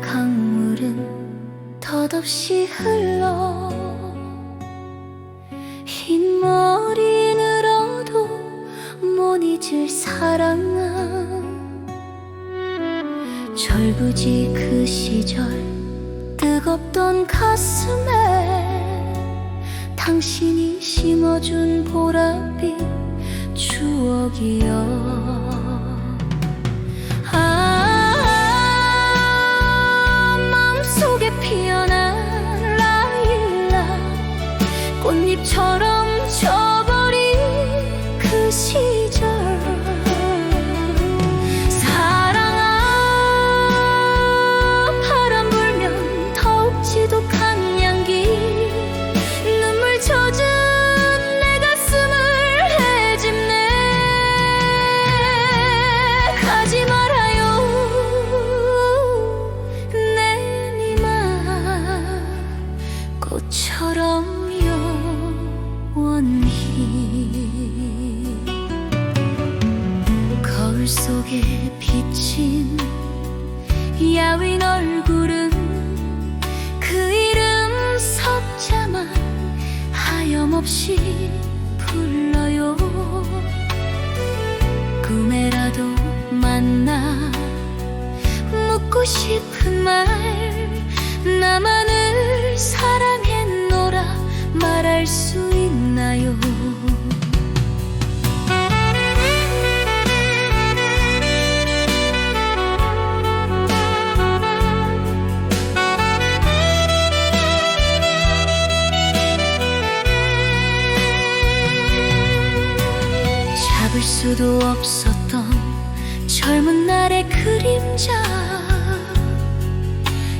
강물은 덧없이 흘러 흰 머리 늘어도 못 잊을 사랑아 절부지 그 시절 뜨겁던 가슴에 당신이 심어준 보랏빛 추억이여 속에 피어난 라일락 꽃잎처럼 져버린 그 시절 속에 비친 야윈 얼굴은 그 이름 석자만 하염없이 불러요. 꿈에라도 만나 묻고 싶은 말 수도 없었던 젊은 날의 그림자.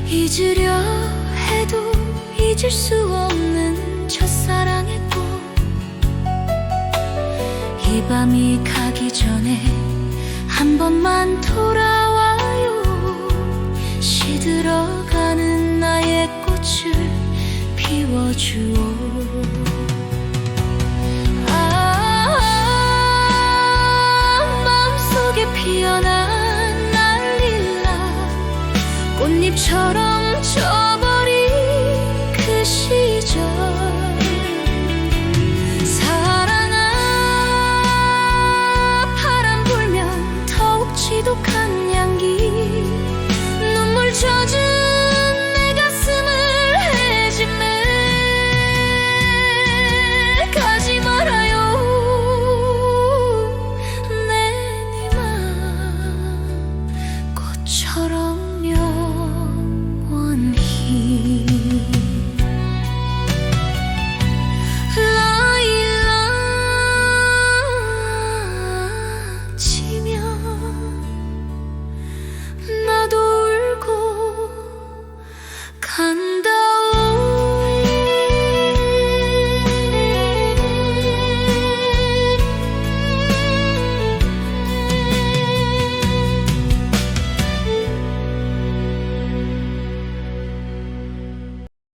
잊으려 해도 잊을 수 없는 첫사랑의 꽃. 이 밤이 가기 전에 한 번만 돌아와요. 시들어가는 나의 꽃을 피워주오 피어난 날릴라 꽃잎처럼